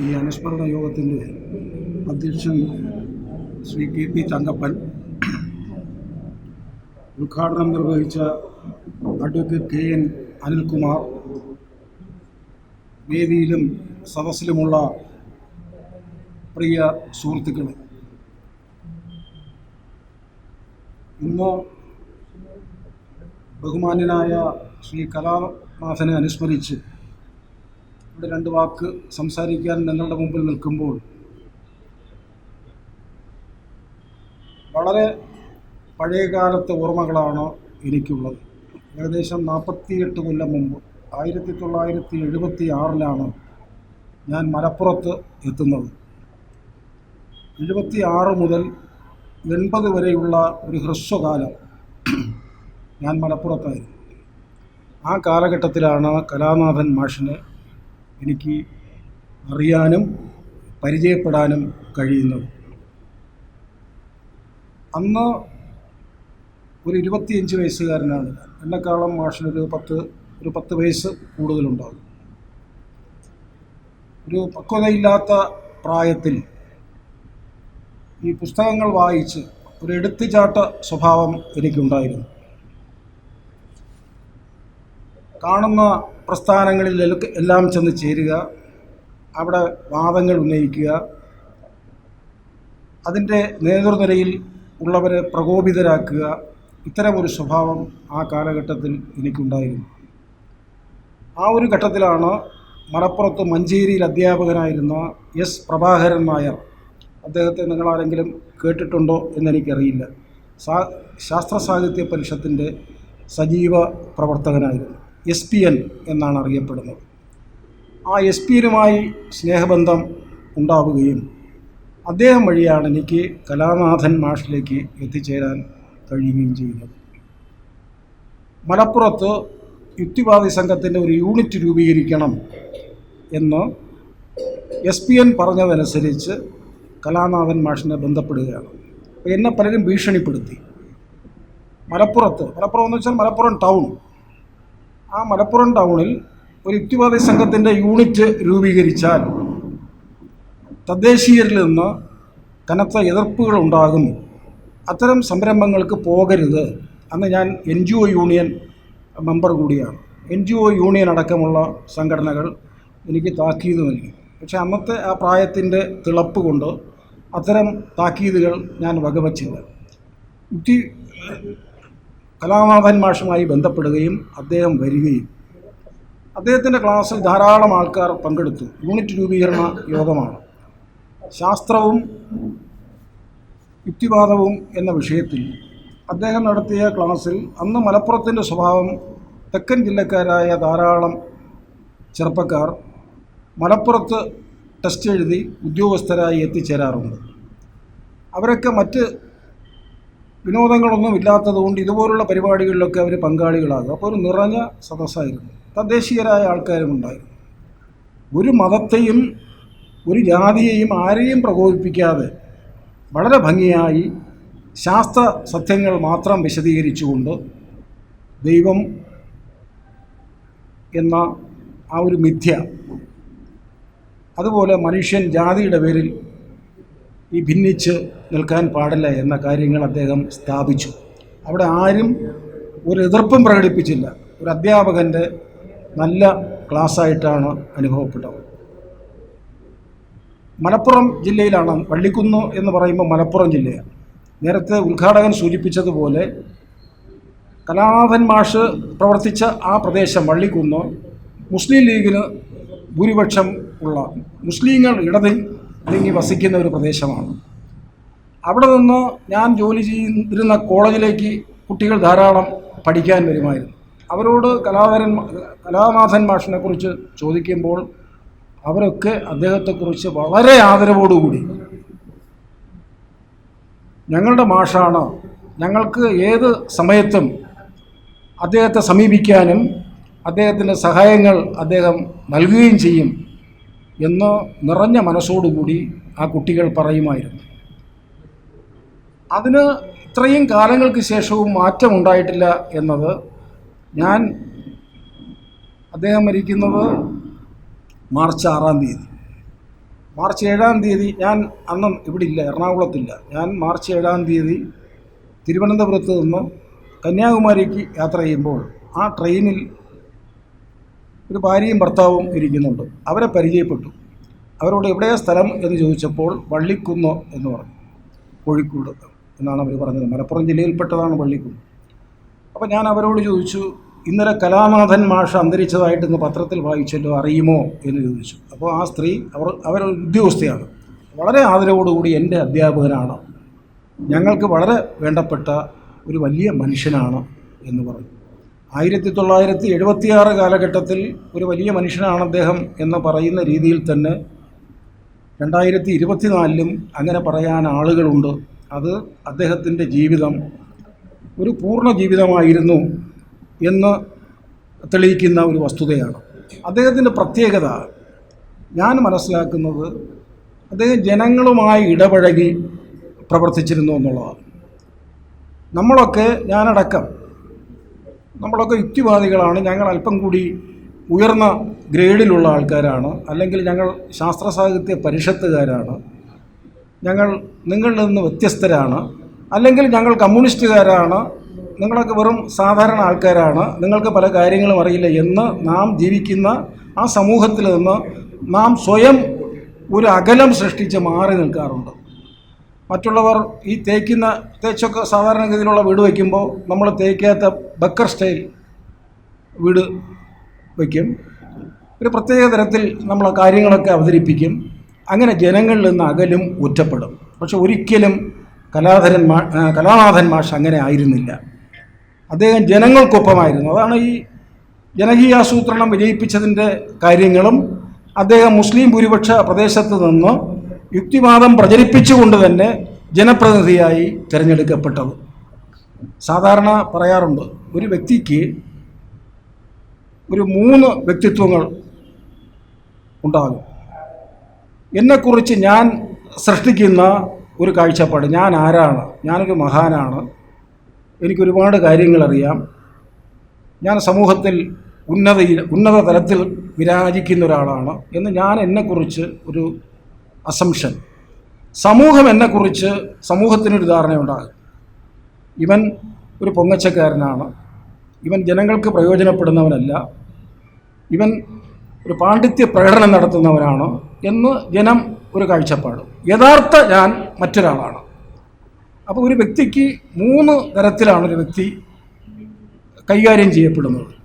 ഈ അനുസ്മരണ യോഗത്തിന്റെ അധ്യക്ഷൻ ശ്രീ കെ പി തങ്കപ്പൻ ഉദ്ഘാടനം നിർവഹിച്ച അഡ്വക്കേറ്റ് കെ എൻ അനിൽകുമാർ വേദിയിലും സദസ്സിലുമുള്ള പ്രിയ സുഹൃത്തുക്കളെ. ഇന്ന് ബഹുമാന്യനായ ശ്രീ കലാനാഥനെ അനുസ്മരിച്ച് രണ്ട് വാക്ക് സംസാരിക്കാൻ നിങ്ങളുടെ മുമ്പിൽ നിൽക്കുമ്പോൾ വളരെ പഴയകാലത്തെ ഓർമ്മകളാണ് എനിക്കുള്ളത്. ഏകദേശം നാൽപ്പത്തിയെട്ട് കൊല്ലം മുമ്പ് ആയിരത്തി തൊള്ളായിരത്തി എഴുപത്തി ആറിലാണ് ഞാൻ മലപ്പുറത്ത് എത്തുന്നത്. എഴുപത്തി ആറ് മുതൽ എൺപത് വരെയുള്ള ഒരു ഹ്രസ്വകാലം ഞാൻ മലപ്പുറത്തായിരുന്നു. ആ കാലഘട്ടത്തിലാണ് കലാനാഥൻ മാഷിനെ എനിക്ക് അറിയാനും പരിചയപ്പെടാനും കഴിയുന്നത് അന്ന് ഒരു ഇരുപത്തിയഞ്ച് വയസ്സുകാരനാണ്. എന്നെക്കാളും മാഷിനൊരു പത്ത് ഒരു പത്ത് വയസ്സ് കൂടുതലുണ്ടാകും. ഒരു പക്വതയില്ലാത്ത പ്രായത്തിൽ ഈ പുസ്തകങ്ങൾ വായിച്ച് ഒരു എടുത്തുചാട്ട സ്വഭാവം എനിക്കുണ്ടായിരുന്നു. കാണുന്ന പ്രസ്ഥാനങ്ങളിൽ എല്ലാം ചെന്ന് ചേരുക. അവിടെ വാദങ്ങൾ ഉന്നയിക്കുക. അതിന്റെ നേതൃനിരയിൽ ഉള്ളവരെ പ്രകോപിതരാക്കുക. ഇത്തരമൊരു സ്വഭാവം ആ കാലഘട്ടത്തിൽ എനിക്കുണ്ടായിരുന്നു. ആ ഒരു ഘട്ടത്തിലാണ് മലപ്പുറത്ത് മഞ്ചേരിയിൽ അധ്യാപകനായിരുന്ന എസ് പ്രഭാകരൻ നായർ. അദ്ദേഹത്തെ നിങ്ങളാരെങ്കിലും കേട്ടിട്ടുണ്ടോ എന്നെനിക്കറിയില്ല. സാ ശാസ്ത്ര സാഹിത്യ പരിഷത്തിന്റെ സജീവ പ്രവർത്തകനായിരുന്നു. എസ് പി എൻ എന്നാണ് അറിയപ്പെടുന്നത് ആ എസ് പി എനുമായി സ്നേഹബന്ധം ഉണ്ടാവുകയും അദ്ദേഹം വഴിയാണ് എനിക്ക് കലാനാഥൻ മാഷിലേക്ക് എത്തിച്ചേരാൻ കഴിയുകയും ചെയ്യുന്നത്. മലപ്പുറത്ത് യുക്തിവാദി സംഘത്തിന്റെ ഒരു യൂണിറ്റ് രൂപീകരിക്കണം എന്ന് എസ് പി എൻ പറഞ്ഞതനുസരിച്ച് കലാനാഥൻ മാഷിനെ ബന്ധപ്പെടുകയാണ്. അപ്പോൾ എന്നെ പലരും ഭീഷണിപ്പെടുത്തി. മലപ്പുറത്ത് മലപ്പുറം എന്ന് വെച്ചാൽ മലപ്പുറം ടൗൺ. ആ മലപ്പുറം ടൗണിൽ ഒരു യുക്തിവാദി സംഘത്തിന്റെ യൂണിറ്റ് രൂപീകരിച്ചാൽ തദ്ദേശീയരിൽ നിന്ന് കനത്ത എതിർപ്പുകൾ ഉണ്ടാകും. അത്തരം സംരംഭങ്ങൾക്ക് പോകരുത് അന്ന് ഞാൻ N G O union member കൂടിയാണ്. എൻ ജി ഒ യൂണിയൻ അടക്കമുള്ള സംഘടനകൾ എനിക്ക് താക്കീത് നൽകി. പക്ഷേ അന്നത്തെ ആ പ്രായത്തിന്റെ തിളപ്പ് കൊണ്ട് അത്തരം താക്കീതുകൾ ഞാൻ വകവച്ചില്ല. യുക്തി കലാനാഥൻ മാഷുമായി ബന്ധപ്പെടുകയും അദ്ദേഹം വരികയും അദ്ദേഹത്തിന്റെ ക്ലാസ്സിൽ ധാരാളം ആൾക്കാർ പങ്കെടുത്തു. യൂണിറ്റ് രൂപീകരണ യോഗമാണ്. ശാസ്ത്രവും യുക്തിവാദവും എന്ന വിഷയത്തിൽ അദ്ദേഹം നടത്തിയ ക്ലാസ്സിൽ അന്ന് മലപ്പുറത്തിന്റെ സ്വഭാവം തെക്കൻ ജില്ലക്കാരായ ധാരാളം ചെറുപ്പക്കാർ മലപ്പുറത്ത് ടെസ്റ്റ് എഴുതി ഉദ്യോഗസ്ഥരായി എത്തിച്ചേരാറുണ്ട്. അവരൊക്കെ മറ്റ് വിനോദങ്ങളൊന്നും ഇല്ലാത്തതുകൊണ്ട് ഇതുപോലുള്ള പരിപാടികളിലൊക്കെ അവർ പങ്കാളികളാകും. അപ്പോൾ ഒരു നിറഞ്ഞ സദസ്സായിരുന്നു. തദ്ദേശീയരായ ആൾക്കാരും ഉണ്ടായിരുന്നു. ഒരു മതത്തെയും ഒരു ജാതിയെയും ആരെയും പ്രകോപിപ്പിക്കാതെ വളരെ ഭംഗിയായി ശാസ്ത്ര സത്യങ്ങൾ മാത്രം വിശദീകരിച്ചുകൊണ്ട് ദൈവം എന്ന ആ ഒരു മിഥ്യ അതുപോലെ മനുഷ്യൻ ജാതിയുടെ പേരിൽ ഈ ഭിന്നിച്ച് നിൽക്കാൻ പാടില്ല എന്ന കാര്യങ്ങൾ അദ്ദേഹം സ്ഥാപിച്ചു. അവിടെ ആരും ഒരു എതിർപ്പും പ്രകടിപ്പിച്ചില്ല. ഒരു അധ്യാപകന്റെ നല്ല ക്ലാസ്സായിട്ടാണ് അനുഭവപ്പെട്ടത്. മലപ്പുറം ജില്ലയിലാണ് വള്ളിക്കുന്ന് എന്ന് പറയുമ്പോൾ മലപ്പുറം ജില്ലയാണ്. നേരത്തെ ഉദ്ഘാടകൻ സൂചിപ്പിച്ചതുപോലെ കലാനാഥൻ മാഷ് പ്രവർത്തിച്ച ആ പ്രദേശം വള്ളിക്കുന്ന് മുസ്ലിം ലീഗിന് ഭൂരിപക്ഷം ഉള്ള മുസ്ലിങ്ങൾ ഇടതിങ്ങി വസിക്കുന്ന ഒരു പ്രദേശമാണ്. അവിടെ നിന്ന് ഞാൻ ജോലി ചെയ്തിരുന്ന കോളേജിലേക്ക് കുട്ടികൾ ധാരാളം പഠിക്കാൻ വരുമായിരുന്നു. അവരോട് കലാകാരൻ കലാനാഥൻ മാഷിനെ കുറിച്ച് ചോദിക്കുമ്പോൾ അവരൊക്കെ അദ്ദേഹത്തെക്കുറിച്ച് വളരെ ആദരവോടുകൂടി ഞങ്ങളുടെ മാഷാണ് ഞങ്ങൾക്ക് ഏത് സമയത്തും അദ്ദേഹത്തെ സമീപിക്കാനും അദ്ദേഹത്തിന്റെ സഹായങ്ങൾ അദ്ദേഹം നൽകുകയും ചെയ്യും. എന്ന് നിറഞ്ഞ മനസ്സോടുകൂടി ആ കുട്ടികൾ പറയുമായിരുന്നു. അതിന് ഇത്രയും കാലങ്ങൾക്ക് ശേഷവും മാറ്റമുണ്ടായിട്ടില്ല എന്നത് ഞാൻ അദ്ദേഹം മരിക്കുന്നത് മാർച്ച് ആറാം തീയതി. മാർച്ച് ഏഴാം തീയതി ഞാൻ അന്ന് ഇവിടെ ഇല്ല എറണാകുളത്തില്ല. ഞാൻ മാർച്ച് ഏഴാം തീയതി തിരുവനന്തപുരത്ത് നിന്ന് കന്യാകുമാരിക്ക് യാത്ര ചെയ്യുമ്പോൾ ആ ട്രെയിനിൽ ഒരു ഭാര്യയും ഭർത്താവും ഇരിക്കുന്നുണ്ട്. അവരെ പരിചയപ്പെട്ടു. അവരോട് എവിടെയാ സ്ഥലം എന്ന് ചോദിച്ചപ്പോൾ വള്ളിക്കുന്ന് എന്ന് പറഞ്ഞു. കോഴിക്കോട് എന്നാണ് അവർ പറഞ്ഞത്. മലപ്പുറം ജില്ലയിൽപ്പെട്ടതാണ് വള്ളിക്കുന്ന്. അപ്പോൾ ഞാൻ അവരോട് ചോദിച്ചു ഇന്നലെ കലാനാഥൻ മാഷ് അന്തരിച്ചതായിട്ട് ഇന്ന് പത്രത്തിൽ വായിച്ചല്ലോ അറിയുമോ? എന്ന് ചോദിച്ചു. അപ്പോൾ ആ സ്ത്രീ അവർ അവരൊരു ഉദ്യോഗസ്ഥയാണ്. വളരെ ആദരവോടുകൂടി എന്റെ അധ്യാപകനാണ്. ഞങ്ങൾക്ക് വളരെ വേണ്ടപ്പെട്ട ഒരു വലിയ മനുഷ്യനാണ് എന്ന് പറഞ്ഞു. ആയിരത്തി തൊള്ളായിരത്തി എഴുപത്തിയാറ് കാലഘട്ടത്തിൽ ഒരു വലിയ മനുഷ്യനാണ് അദ്ദേഹം എന്ന് പറയുന്ന രീതിയിൽ തന്നെ രണ്ടായിരത്തി ഇരുപത്തിനാലിലും അങ്ങനെ പറയാൻ ആളുകളുണ്ട്. അത് അദ്ദേഹത്തിന്റെ ജീവിതം ഒരു പൂർണ ജീവിതമായിരുന്നു എന്ന് തെളിയിക്കുന്ന ഒരു വസ്തുതയാണ്. അദ്ദേഹത്തിന്റെ പ്രത്യേകത ഞാൻ മനസ്സിലാക്കുന്നത് അദ്ദേഹം ജനങ്ങളുമായി ഇടപഴകി പ്രവർത്തിച്ചിരുന്നു എന്നുള്ളതാണ്. നമ്മളൊക്കെ ഞാനടക്കം നമ്മളൊക്കെ യുക്തിവാദികളാണ്. ഞങ്ങൾ അല്പം കൂടി ഉയർന്ന ഗ്രേഡിലുള്ള ആൾക്കാരാണ്. അല്ലെങ്കിൽ ഞങ്ങൾ ശാസ്ത്ര സാഹിത്യ പരിഷത്തുകാരാണ്. ഞങ്ങൾ നിങ്ങളിൽ നിന്ന് വ്യത്യസ്തരാണ്. അല്ലെങ്കിൽ ഞങ്ങൾ കമ്മ്യൂണിസ്റ്റുകാരാണ്. നിങ്ങളൊക്കെ വെറും സാധാരണ ആൾക്കാരാണ്. നിങ്ങൾക്ക് പല കാര്യങ്ങളും അറിയില്ല എന്ന് നാം ജീവിക്കുന്ന ആ സമൂഹത്തിൽ നിന്ന് നാം സ്വയം ഒരു അകലം സൃഷ്ടിച്ച് മാറി നിൽക്കാറുണ്ട്. മറ്റുള്ളവർ ഈ തേക്കുന്ന തേച്ചൊക്കെ സാധാരണഗതിയിലുള്ള വീട് വയ്ക്കുമ്പോൾ നമ്മൾ തേക്കാത്ത ബക്കർ സ്റ്റൈൽ വീട് വയ്ക്കും. ഒരു പ്രത്യേക തരത്തിൽ നമ്മൾ കാര്യങ്ങളൊക്കെ അവതരിപ്പിക്കും. അങ്ങനെ ജനങ്ങളിൽ നിന്ന് അകലും ഒറ്റപ്പെടും പക്ഷെ ഒരിക്കലും കലാധരൻ മാ കലാനാഥൻ മാഷ് അങ്ങനെ ആയിരുന്നില്ല. അദ്ദേഹം ജനങ്ങൾക്കൊപ്പമായിരുന്നു. അതാണ് ഈ ജനകീയാസൂത്രണം വിജയിപ്പിച്ചതിന്റെ കാര്യങ്ങളും അദ്ദേഹം മുസ്ലിം ഭൂരിപക്ഷ പ്രദേശത്ത് നിന്ന് യുക്തിവാദം പ്രചരിപ്പിച്ചുകൊണ്ട് തന്നെ ജനപ്രതിനിധിയായി തിരഞ്ഞെടുക്കപ്പെട്ടത്. സാധാരണ പറയാറുണ്ട് ഒരു വ്യക്തിക്ക് ഒരു മൂന്ന് വ്യക്തിത്വങ്ങൾ ഉണ്ടാകും. എന്നെക്കുറിച്ച് ഞാൻ സൃഷ്ടിക്കുന്ന ഒരു കാഴ്ചപ്പാട് ഞാൻ ആരാണ് ഞാനൊരു മഹാനാണ് എനിക്കൊരുപാട് കാര്യങ്ങളറിയാം ഞാൻ സമൂഹത്തിൽ ഉന്നതയിൽ ഉന്നത തലത്തിൽ വിരാജിക്കുന്ന ഒരാളാണ് എന്ന് ഞാൻ എന്നെക്കുറിച്ച് ഒരു അസംഷൻ സമൂഹം എന്നെക്കുറിച്ച് സമൂഹത്തിനൊരു ധാരണയുണ്ടാകും ഇവൻ ഒരു പൊങ്ങച്ചക്കാരനാണ്. ഇവൻ ജനങ്ങൾക്ക് പ്രയോജനപ്പെടുന്നവനല്ല. ഇവൻ ഒരു പാണ്ഡിത്യ പ്രകടനം നടത്തുന്നവനാണ് എന്ന് ജനം ഒരു കാഴ്ചപ്പാട്. യഥാർത്ഥ ഞാൻ മറ്റൊരാളാണ്. അപ്പോൾ ഒരു വ്യക്തിക്ക് മൂന്ന് തരത്തിലാണ് ഒരു വ്യക്തി കൈകാര്യം ചെയ്യപ്പെടുന്നത്.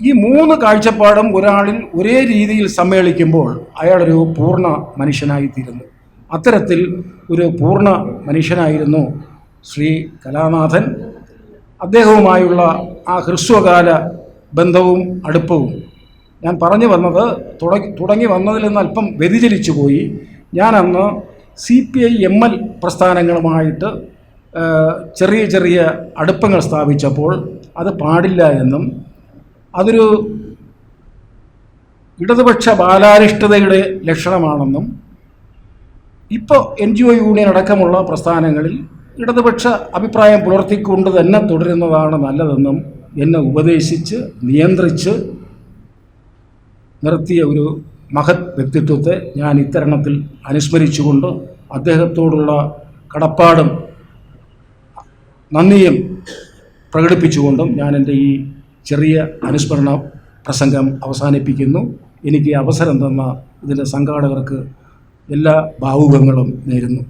ഈ മൂന്ന് കാഴ്ചപ്പാടും ഒരാളിൽ ഒരേ രീതിയിൽ സമ്മേളിക്കുമ്പോൾ അയാളൊരു പൂർണ മനുഷ്യനായിത്തീരുന്നു. അത്തരത്തിൽ ഒരു പൂർണ മനുഷ്യനായിരുന്നു ശ്രീ കലാനാഥൻ. അദ്ദേഹവുമായുള്ള ആ ഹ്രസ്വകാല ബന്ധവും അടുപ്പവും ഞാൻ പറഞ്ഞു വന്നത് തുടങ്ങി തുടങ്ങി വന്നതിൽ നിന്ന് അല്പം വ്യതിചലിച്ചു പോയി. ഞാനന്ന് C P I M L പ്രസ്ഥാനങ്ങളുമായിട്ട് ചെറിയ ചെറിയ അടുപ്പങ്ങൾ സ്ഥാപിച്ചപ്പോൾ അത് പാടില്ല എന്നും അതൊരു ഇടതുപക്ഷ ബാലാരിഷ്ടതയുടെ ലക്ഷണമാണെന്നും ഇപ്പോൾ എൻ ജി ഒ യൂണിയൻ അടക്കമുള്ള പ്രസ്ഥാനങ്ങളിൽ ഇടതുപക്ഷ അഭിപ്രായം പുലർത്തിക്കൊണ്ട് തന്നെ തുടരുന്നതാണ് നല്ലതെന്നും എന്നെ ഉപദേശിച്ച് നിയന്ത്രിച്ച് നിർത്തിയ ഒരു മഹത് വ്യക്തിത്വത്തെ ഞാൻ ഇത്തരണത്തിൽ അനുസ്മരിച്ചുകൊണ്ട് അദ്ദേഹത്തോടുള്ള കടപ്പാടും നന്ദിയും പ്രകടിപ്പിച്ചുകൊണ്ടും ഞാൻ എന്റെ ഈ ചെറിയ അനുസ്മരണ പ്രസംഗം അവസാനിപ്പിക്കുന്നു. എനിക്ക് അവസരം തന്ന ഇതിന്റെ സംഘാടകർക്ക് എല്ലാ ഭാവുകങ്ങളും നേരുന്നു.